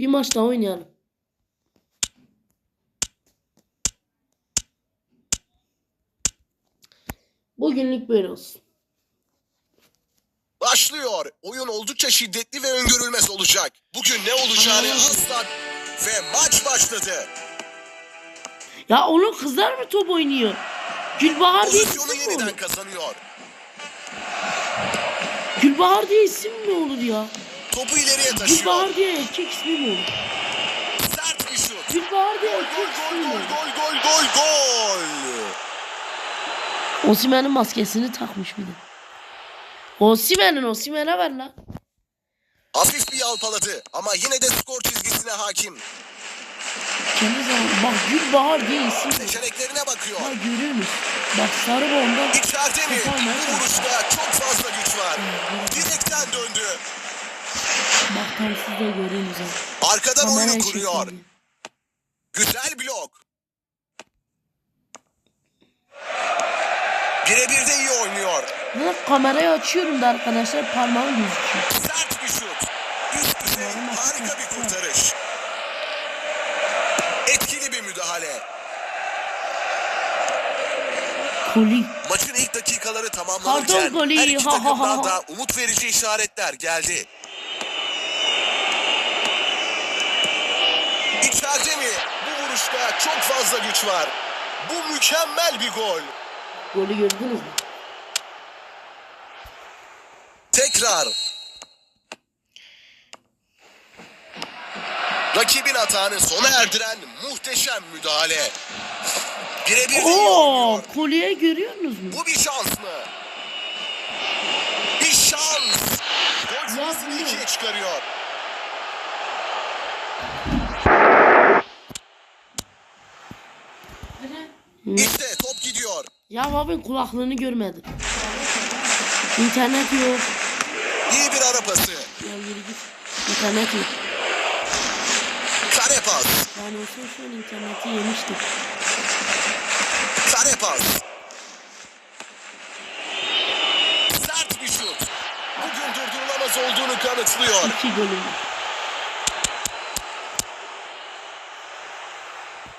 Bir maç daha oynayalım. Bugünlük böyle olsun. Başlıyor. Oyun oldukça şiddetli ve öngörülmez olacak. Bugün ne olacağını asla ve maç başladı. Ya onun kızlar mı top oynuyor? Gülbahar diye isim mi yeniden olur? kazanıyor. Gülbahar diye isim mi olur ya? Topu ileriye taşıyor. Erkek ismi mi olur? Sert bir şut. Diye Gol erkek gol ismi mi gol gol gol gol gol. Osimhen'in maskesini takmış bir de. Osimhen'in Osimhen'e ver lan. Hafif bir yalpaladı ama yine de skor çizgisine hakim. Kendi zaman bak Gülbahar diye isim. Seçeneklerine bakıyor. Ha görüyor musun? Bak sarı bomba. İçeride mi? Bu vuruşta çok fazla güç var. Bak tam. Arkadan oyunu kuruyor. Güzel blok. Birebir de iyi oynuyor. Ha, kamerayı açıyorum da arkadaşlar parmağım gözüküyor. Sert bir şut. Üst düzey harika bir kurtarış. Etkili bir müdahale. Koli. Maçın ilk dakikaları tamamlanırken Pardon, her iki Ha, takımdan ha. da umut verici işaretler geldi. İçeride mi? Bu vuruşta çok fazla güç var. Bu mükemmel bir gol. Golü gördünüz mü? Tekrar. Rakibin hatağını sona erdiren muhteşem müdahale. Birebir Oo. Koli'ye görüyorsunuz mu? Bu bir şans mı? Bir şans. Gol ikiye çıkarıyor. İşte top gidiyor. Ya abi kulaklığını görmedim. İnternet yok. İyi bir ara pası. Ya yürü git. İnternet yok. Kare pas. Yani olsa şu an interneti yemiştim. Kare pas. Sert bir şut. Bugün durdurulamaz olduğunu kanıtlıyor. İki golüm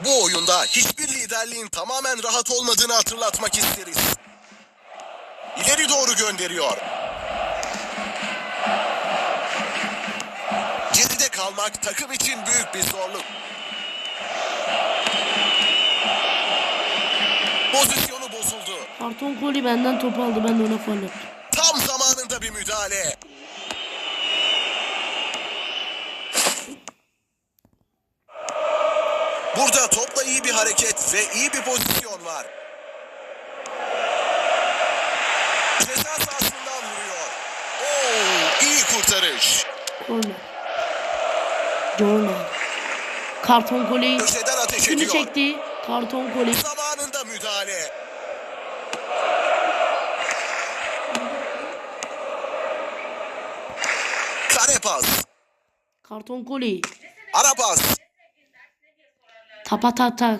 Bu oyunda hiçbir liderliğin tamamen rahat olmadığını hatırlatmak isteriz. İleri doğru gönderiyor. Geride kalmak takım için büyük bir zorluk. Pozisyonu bozuldu. Karton Koli benden top aldı ben de ona faul yaptım. Tam zamanında bir müdahale. Burada topla iyi bir hareket ve iyi bir pozisyon var. Ceza sahasından vuruyor. Oo, iyi kurtarış. Korner. Corner. Karton Koli. Köşeden ateş Şunu ediyor. çekti. Karton Koli. Zamanında müdahale. Kare pas. Karton Koli. Ara pas. Tapa tak.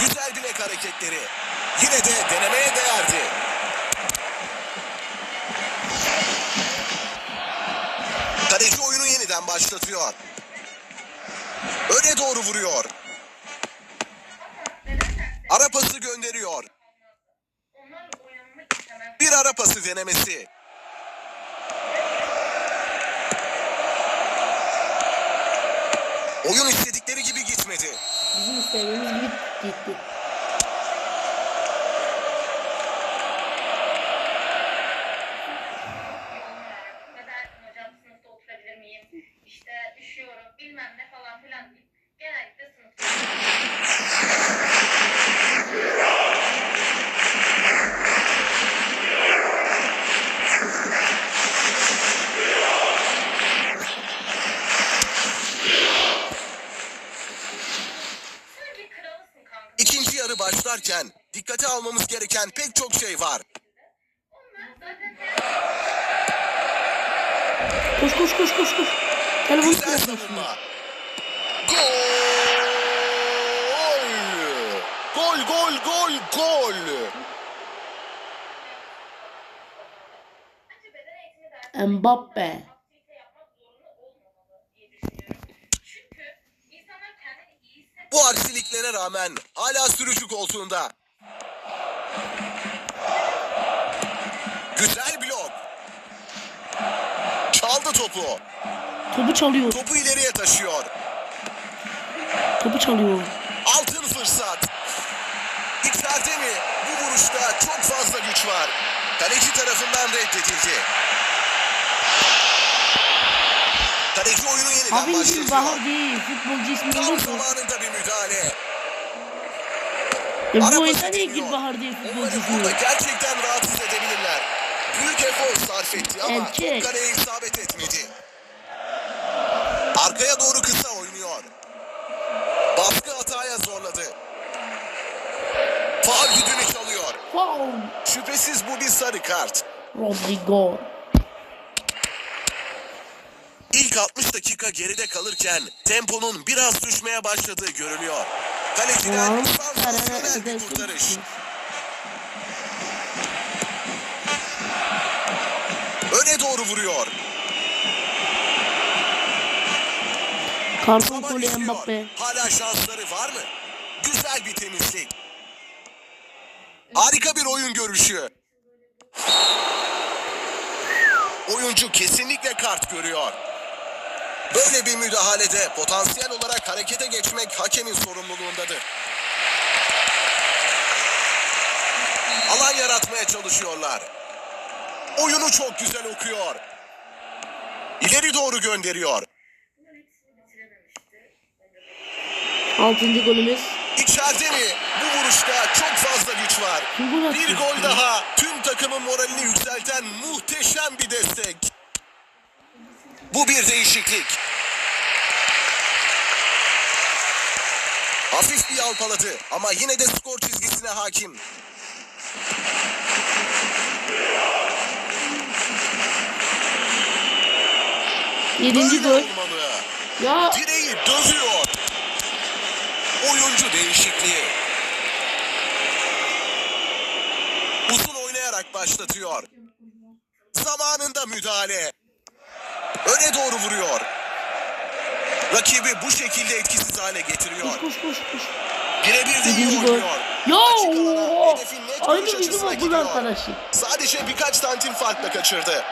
Güzel bilek hareketleri. Yine de denemeye değerdi. Kaleci oyunu yeniden başlatıyor. Öne doğru vuruyor. Ara pası gönderiyor. Bir ara pası denemesi. Oyun istedikleri gibi gitmedi. Bizim istediğimiz gibi gitti. Başlarken dikkate almamız gereken pek çok şey var. Koş koş koş koş koş. Telefonu Güzel savunma. Gol! Gol, gol, gol, gol. Mbappe. Bu aksiliklere rağmen hala sürücü koltuğunda. Güzel blok. Çaldı topu. Topu çalıyor. Topu ileriye taşıyor. Topu çalıyor. Altın fırsat. İçeride mi? Bu vuruşta çok fazla güç var. Kaleci tarafından reddedildi. Kaleci oyunu yeniden Abi bir bahar değil. Futbolcu ismi zamanında bir müdahale. E, bu oyunda niye. Gül Bahar değil futbolcu ismi? burada gerçekten rahatsız edebilirler. Büyük efor sarf etti ama Erkek. top kaleye isabet etmedi. Arkaya doğru kısa oynuyor. Baskı hataya zorladı. Faal düdüğünü çalıyor. Foul. Şüphesiz bu bir sarı kart. Rodrigo. İlk 60 dakika geride kalırken temponun biraz düşmeye başladığı görülüyor. Kaleciden sansasyonel bir kurtarış. Öne doğru vuruyor. Karton golü. Mbappe. Hala şansları var mı? Güzel bir temizlik. Harika bir oyun görüşü. Oyuncu kesinlikle kart görüyor. Böyle bir müdahalede potansiyel olarak harekete geçmek hakemin sorumluluğundadır. Alan yaratmaya çalışıyorlar. Oyunu çok güzel okuyor. İleri doğru gönderiyor. Altıncı golümüz. İçeride mi? Bu vuruşta çok fazla güç var. Bir gol daha. Tüm takımın moralini yükselten muhteşem bir destek. Bu bir değişiklik. Hafif bir yalpaladı ama yine de skor çizgisine hakim. Yedinci gol. Ya Direği dövüyor. Oyuncu değişikliği. Uzun oynayarak başlatıyor. Zamanında müdahale. Öne doğru vuruyor. Rakibi bu şekilde etkisiz hale getiriyor. koş koş koş koş. Birebir de iyi oynuyor. Net Aynı bizim okul arkadaşı. Sadece birkaç santim farkla kaçırdı.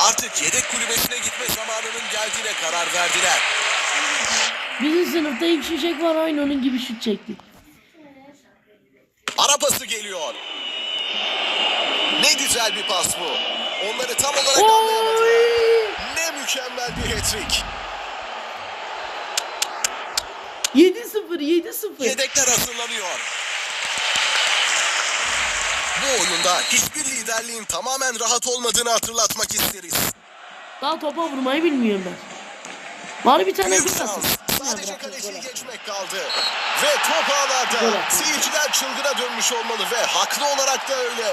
Artık yedek kulübesine gitme zamanının geldiğine karar verdiler. Bizim sınıfta ilk şişek var aynı onun gibi şut çekti. Ara pası geliyor. Ne güzel bir pas bu. Onları tam olarak anlayamadı. Ne mükemmel bir hat-trick. 7-0 7-0. Yedekler hazırlanıyor. Bu oyunda hiçbir liderliğin tamamen rahat olmadığını hatırlatmak isteriz. Daha topa vurmayı bilmiyorum ben. Bari bir tane gol atın. Sadece kaleciyi geçmek kaldı. Ve top ağlarda. Seyirciler çılgına dönmüş olmalı ve haklı olarak da öyle.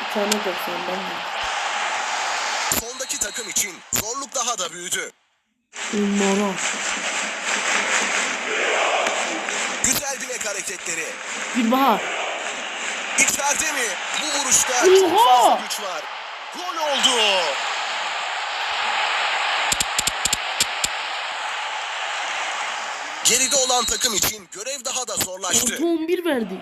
Bir tane 90'dan. Sondaki takım için zorluk daha da büyüdü. Numara. Güzel bilek hareketleri. Gülbahar. İçeride mi? Bu vuruşta çok fazla güç var. Gol oldu. Geride olan takım için görev daha da zorlaştı. Orta 11 verdi.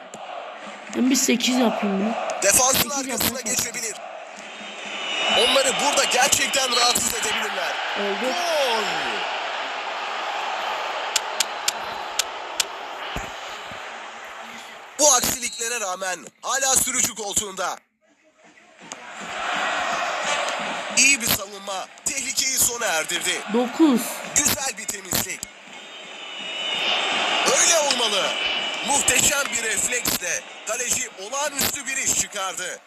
Ben bir 8 yapayım bunu. Defansın arkasına yapmak geçebilir. Onları burada gerçekten rahatsız edebilirler. Oldu. Gol! Bu aksiliklere rağmen hala sürücü koltuğunda. İyi bir savunma tehlikeyi sona erdirdi. 9. Güzel bir temizlik. Öyle olmalı. Muhteşem bir refleksle kaleci olağanüstü bir iş çıkardı.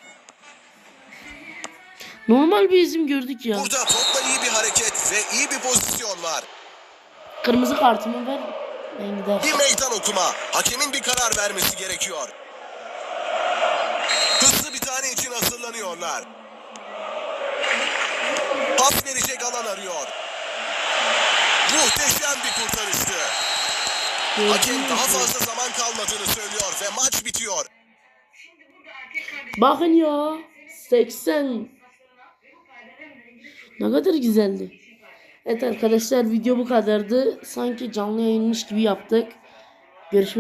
Normal bir izim gördük ya. Burada topla iyi bir hareket ve iyi bir pozisyon var. Kırmızı kartımı ver. Ben gider. Bir meydan okuma. Hakemin bir karar vermesi gerekiyor. Hızlı bir tane için hazırlanıyorlar. Pas verecek alan arıyor. Muhteşem bir kurtarıştı. Hakem daha fazla zaman kalmadığını söylüyor ve maç bitiyor. Bakın ya. 80. Ne kadar güzeldi. Evet arkadaşlar video bu kadardı. Sanki canlı yayınmış gibi yaptık. Görüşmek